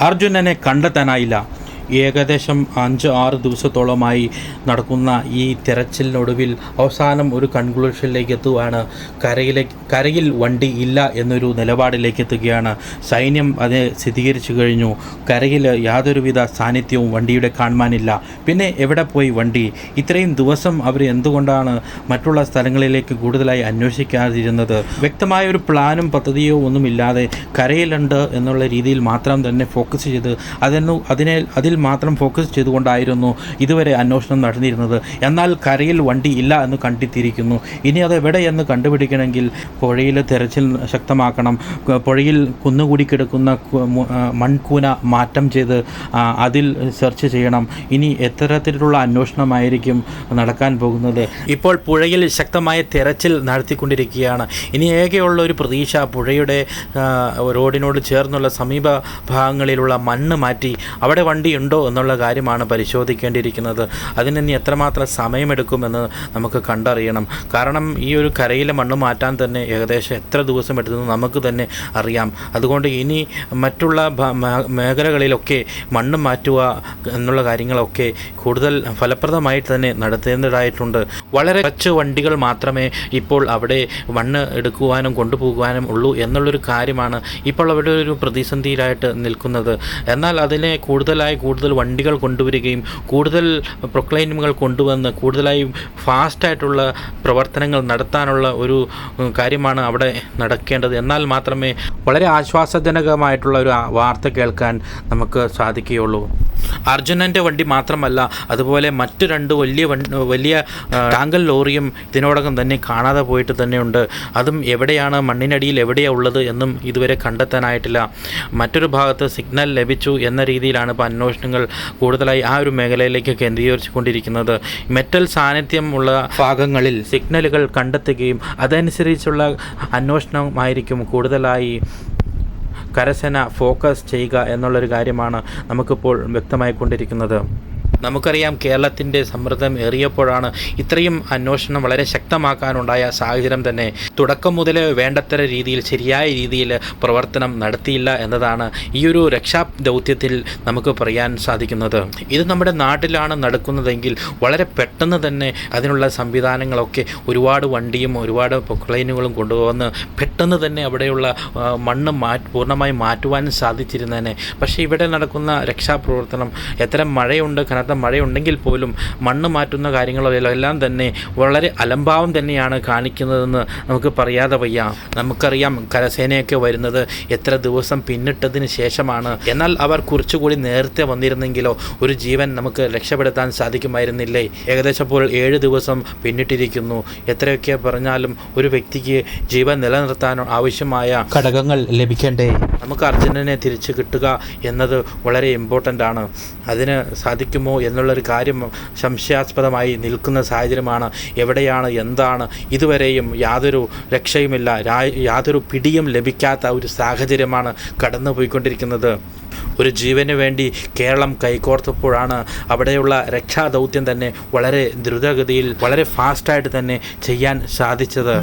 അർജുനനെ കണ്ടെത്താനായില്ല. ഏകദേശം അഞ്ച് ആറ് ദിവസത്തോളമായി നടക്കുന്ന ഈ തിരച്ചിലിനൊടുവിൽ അവസാനം ഒരു കൺക്ലൂഷനിലേക്ക് എത്തുകയാണ് കരയിലേക്ക് കരയിൽ വണ്ടി ഇല്ല എന്നൊരു നിലപാടിലേക്ക് എത്തുകയാണ്. സൈന്യം അതിനെ സ്ഥിരീകരിച്ചു കഴിഞ്ഞു. കരയിൽ യാതൊരുവിധ സാന്നിധ്യവും വണ്ടിയുടെ കാണുവാനില്ല. പിന്നെ എവിടെ പോയി വണ്ടി? ഇത്രയും ദിവസം അവർ എന്തുകൊണ്ടാണ് മറ്റുള്ള സ്ഥലങ്ങളിലേക്ക് കൂടുതലായി അന്വേഷിക്കാതിരുന്നത്? വ്യക്തമായ ഒരു പ്ലാനും പദ്ധതിയോ ഒന്നുമില്ലാതെ കരയിലുണ്ട് എന്നുള്ള രീതിയിൽ മാത്രം തന്നെ ഫോക്കസ് ചെയ്ത് അതെന്നു അതിനെ അതിൽ മാത്രം ഫോക്കസ് ചെയ്തുകൊണ്ടായിരുന്നു ഇതുവരെ അന്വേഷണം നടന്നിരുന്നത്. എന്നാൽ കരയിൽ വണ്ടി ഇല്ല എന്ന് കണ്ടെത്തിയിരിക്കുന്നു ഇനി അത് എവിടെയെന്ന് കണ്ടുപിടിക്കണമെങ്കിൽ പുഴയിൽ തെരച്ചിൽ ശക്തമാക്കണം. പുഴയിൽ കുന്നുകൂടി കിടക്കുന്ന മൺകൂന മാറ്റം ചെയ്ത് അതിൽ സെർച്ച് ചെയ്യണം. ഇനി എത്തരത്തിലുള്ള അന്വേഷണമായിരിക്കും നടക്കാൻ പോകുന്നത്? ഇപ്പോൾ പുഴയിൽ ശക്തമായ തെരച്ചിൽ നടത്തിക്കൊണ്ടിരിക്കുകയാണ്. ഇനി ഏകെയുള്ള ഒരു പ്രതീക്ഷ പുഴയുടെ റോഡിനോട് ചേർന്നുള്ള സമീപ ഭാഗങ്ങളിലുള്ള മണ്ണ് മാറ്റി അവിടെ വണ്ടി ഉണ്ടോ എന്നുള്ള കാര്യമാണ് പരിശോധിക്കേണ്ടിയിരിക്കുന്നത്. അതിന് ഇനി എത്രമാത്രം സമയമെടുക്കുമെന്ന് നമുക്ക് കണ്ടറിയണം. കാരണം ഈ ഒരു കരയിലെ മണ്ണ് മാറ്റാൻ തന്നെ ഏകദേശം എത്ര ദിവസം എടുത്തെന്ന് നമുക്ക് തന്നെ അറിയാം. അതുകൊണ്ട് ഇനി മറ്റുള്ള മേഖലകളിലൊക്കെ മണ്ണ് മാറ്റുക എന്നുള്ള കാര്യങ്ങളൊക്കെ കൂടുതൽ ഫലപ്രദമായിട്ട് തന്നെ നടത്തേണ്ടതായിട്ടുണ്ട്. വളരെ കുറച്ച് വണ്ടികൾ മാത്രമേ ഇപ്പോൾ അവിടെ മണ്ണ് എടുക്കുവാനും കൊണ്ടുപോകുവാനും ഉള്ളൂ എന്നുള്ളൊരു കാര്യമാണ് ഇപ്പോൾ അവിടെ ഒരു പ്രതിസന്ധിയിലായിട്ട് നിൽക്കുന്നത്. എന്നാൽ അതിനെ കൂടുതലായി കൂടുതൽ വണ്ടികൾ കൊണ്ടുവരികയും കൂടുതൽ പ്രൊക്ലൈനുകൾ കൊണ്ടുവന്ന് കൂടുതലായി ഫാസ്റ്റായിട്ടുള്ള പ്രവർത്തനങ്ങൾ നടത്താനുള്ള ഒരു കാര്യമാണ് അവിടെ നടക്കേണ്ടത്. എന്നാൽ മാത്രമേ വളരെ ആശ്വാസജനകമായിട്ടുള്ള ഒരു വാർത്ത കേൾക്കാൻ നമുക്ക് സാധിക്കുകയുള്ളൂ. അർജുനന്റെ വണ്ടി മാത്രമല്ല അതുപോലെ മറ്റു രണ്ട് വലിയ വലിയ ടാങ്കൽ ലോറിയും ഇതിനോടകം തന്നെ കാണാതെ പോയിട്ട് തന്നെയുണ്ട്. അതും എവിടെയാണ് മണ്ണിനടിയിൽ എവിടെയാണ് ഉള്ളത് എന്നും ഇതുവരെ കണ്ടെത്താനായിട്ടില്ല. മറ്റൊരു ഭാഗത്ത് സിഗ്നൽ ലഭിച്ചു എന്ന രീതിയിലാണ് ഇപ്പോൾ അന്വേഷണങ്ങൾ കൂടുതലായി ആ ഒരു മേഖലയിലേക്ക് കേന്ദ്രീകരിച്ചുകൊണ്ടിരിക്കുന്നത്. മെറ്റൽ സാന്നിധ്യം ഉള്ള ഭാഗങ്ങളിൽ സിഗ്നലുകൾ കണ്ടെത്തുകയും അതനുസരിച്ചുള്ള അന്വേഷണമായിരിക്കും കൂടുതലായി കരസേന ഫോക്കസ് ചെയ്യുക എന്നുള്ളൊരു കാര്യമാണ് നമുക്കിപ്പോൾ വ്യക്തമായിക്കൊണ്ടിരിക്കുന്നത് നമുക്കറിയാം കേരളത്തിന്റെ സമ്മർദ്ദം ഏറിയപ്പോഴാണ് ഇത്രയും അന്വേഷണം വളരെ ശക്തമാക്കാനുണ്ടായ സാഹചര്യം തന്നെ. തുടക്കം മുതലേ വേണ്ടത്ര രീതിയിൽ ശരിയായ രീതിയിൽ പ്രവർത്തനം നടത്തിയില്ല എന്നതാണ് ഈ ഒരു രക്ഷാ ദൗത്യത്തിൽ നമുക്ക് പറയാൻ സാധിക്കുന്നത്. ഇത് നമ്മുടെ നാട്ടിലാണ് നടക്കുന്നതെങ്കിൽ വളരെ പെട്ടെന്ന് തന്നെ അതിനുള്ള സംവിധാനങ്ങളൊക്കെ ഒരുപാട് വണ്ടിയും ഒരുപാട് പൊക്ലൈനുകളും കൊണ്ടുവന്ന് പെട്ടെന്ന് തന്നെ അവിടെയുള്ള മണ്ണ് മാറ്റി പൂർണമായി മാറ്റുവാനും സാധിച്ചിരുന്നതിനെ പക്ഷേ ഇവിടെ നടക്കുന്ന രക്ഷാപ്രവർത്തനം എത്ര മഴയുണ്ട് കനത്ത മഴയുണ്ടെങ്കിൽ പോലും മണ്ണ് മാറ്റുന്ന കാര്യങ്ങളെല്ലാം എല്ലാം തന്നെ വളരെ അലംഭാവം തന്നെയാണ് കാണിക്കുന്നതെന്ന് നമുക്ക് പറയാതെ വയ്യ. നമുക്കറിയാം കരസേനയൊക്കെ വരുന്നത് എത്ര ദിവസം പിന്നിട്ടതിന് ശേഷമാണ്. എന്നാൽ അവർ കുറച്ചുകൂടി നേരത്തെ വന്നിരുന്നെങ്കിലോ ഒരു ജീവൻ നമുക്ക് രക്ഷപ്പെടുത്താൻ സാധിക്കുമായിരുന്നില്ലേ? ഏകദേശം ഇപ്പോൾ ഏഴ് ദിവസം പിന്നിട്ടിരിക്കുന്നു. എത്രയൊക്കെ പറഞ്ഞാലും ഒരു വ്യക്തിക്ക് ജീവൻ നിലനിർത്താൻ ആവശ്യമായ ഘടകങ്ങൾ ലഭിക്കേണ്ടേ? നമുക്ക് അർജുനനെ തിരിച്ചു കിട്ടുക എന്നത് വളരെ ഇമ്പോർട്ടന്റ് ആണ്. അതിന് സാധിക്കുമോ എന്നുള്ളൊരു കാര്യം സംശയാസ്പദമായി നിൽക്കുന്ന സാഹചര്യമാണ് എവിടെയാണ് എന്താണ് ഇതുവരെയും യാതൊരു രക്ഷയുമില്ല യാതൊരു പിടിയും ലഭിക്കാത്ത ഒരു സാഹചര്യമാണ് കടന്നു പോയിക്കൊണ്ടിരിക്കുന്നത് ഒരു ജീവന് വേണ്ടി കേരളം കൈകോർത്തപ്പോഴാണ് അവിടെയുള്ള രക്ഷാദൗത്യം തന്നെ വളരെ ദ്രുതഗതിയിൽ വളരെ ഫാസ്റ്റായിട്ട് തന്നെ ചെയ്യാൻ സാധിച്ചത്.